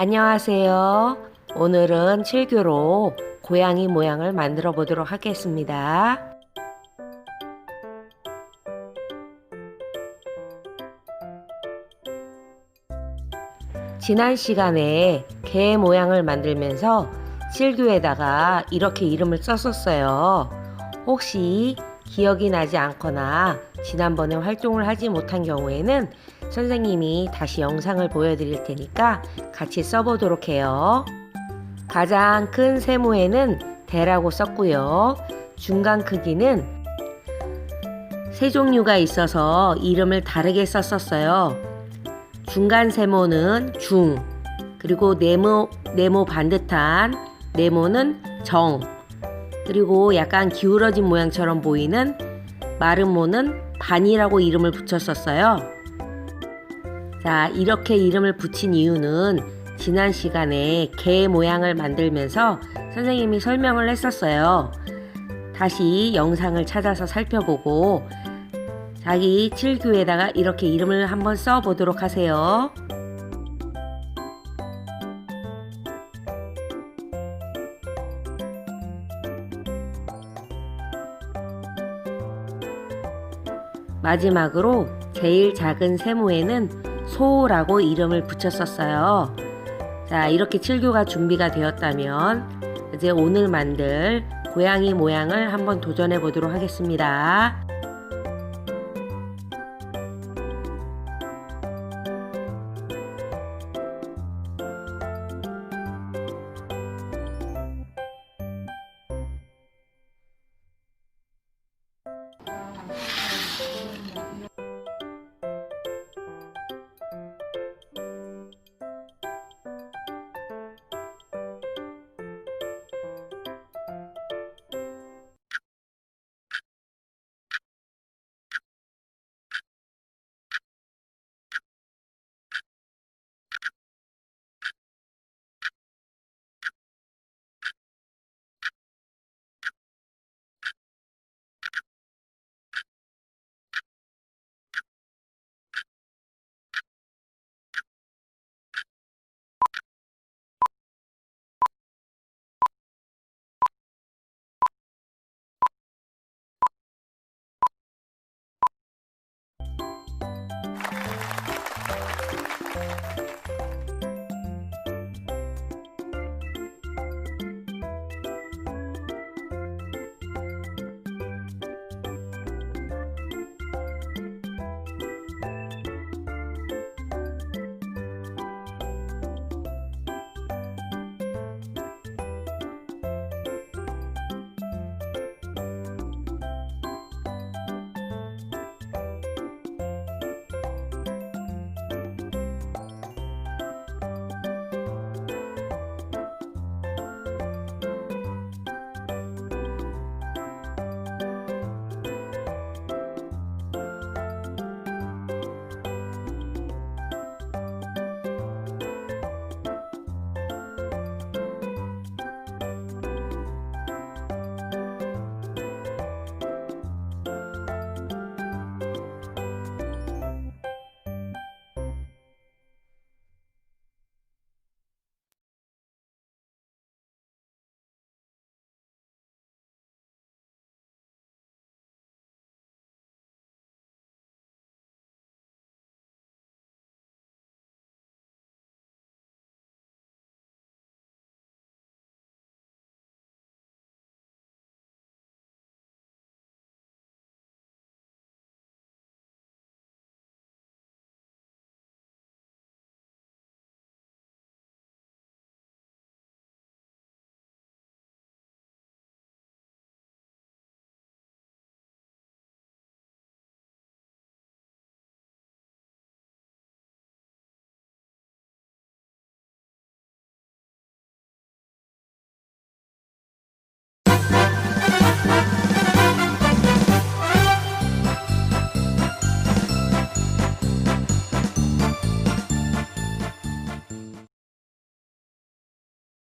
안녕하세요. 오늘은 칠교로 고양이 모양을 만들어 보도록 하겠습니다. 지난 시간에 개 모양을 만들면서 칠교에다가 이렇게 이름을 썼었어요. 혹시 기억이 나지 않거나 지난번에 활동을 하지 못한 경우에는 선생님이 다시 영상을 보여드릴 테니까 같이 써보도록 해요. 가장 큰 세모에는 대라고 썼고요. 중간 크기는 세 종류가 있어서 이름을 다르게 썼었어요. 중간 세모는 중, 그리고 네모, 네모 반듯한 네모는 정, 그리고 약간 기울어진 모양처럼 보이는 마른 모는 반이라고 이름을 붙였었어요. 자, 이렇게 이름을 붙인 이유는 지난 시간에 개 모양을 만들면서 선생님이 설명을 했었어요. 다시 영상을 찾아서 살펴보고 자기 칠교에다가 이렇게 이름을 한번 써 보도록 하세요. 마지막으로 제일 작은 세모에는 소라고 이름을 붙였었어요. 자, 이렇게 칠교가 준비가 되었다면 이제 오늘 만들 고양이 모양을 한번 도전해 보도록 하겠습니다.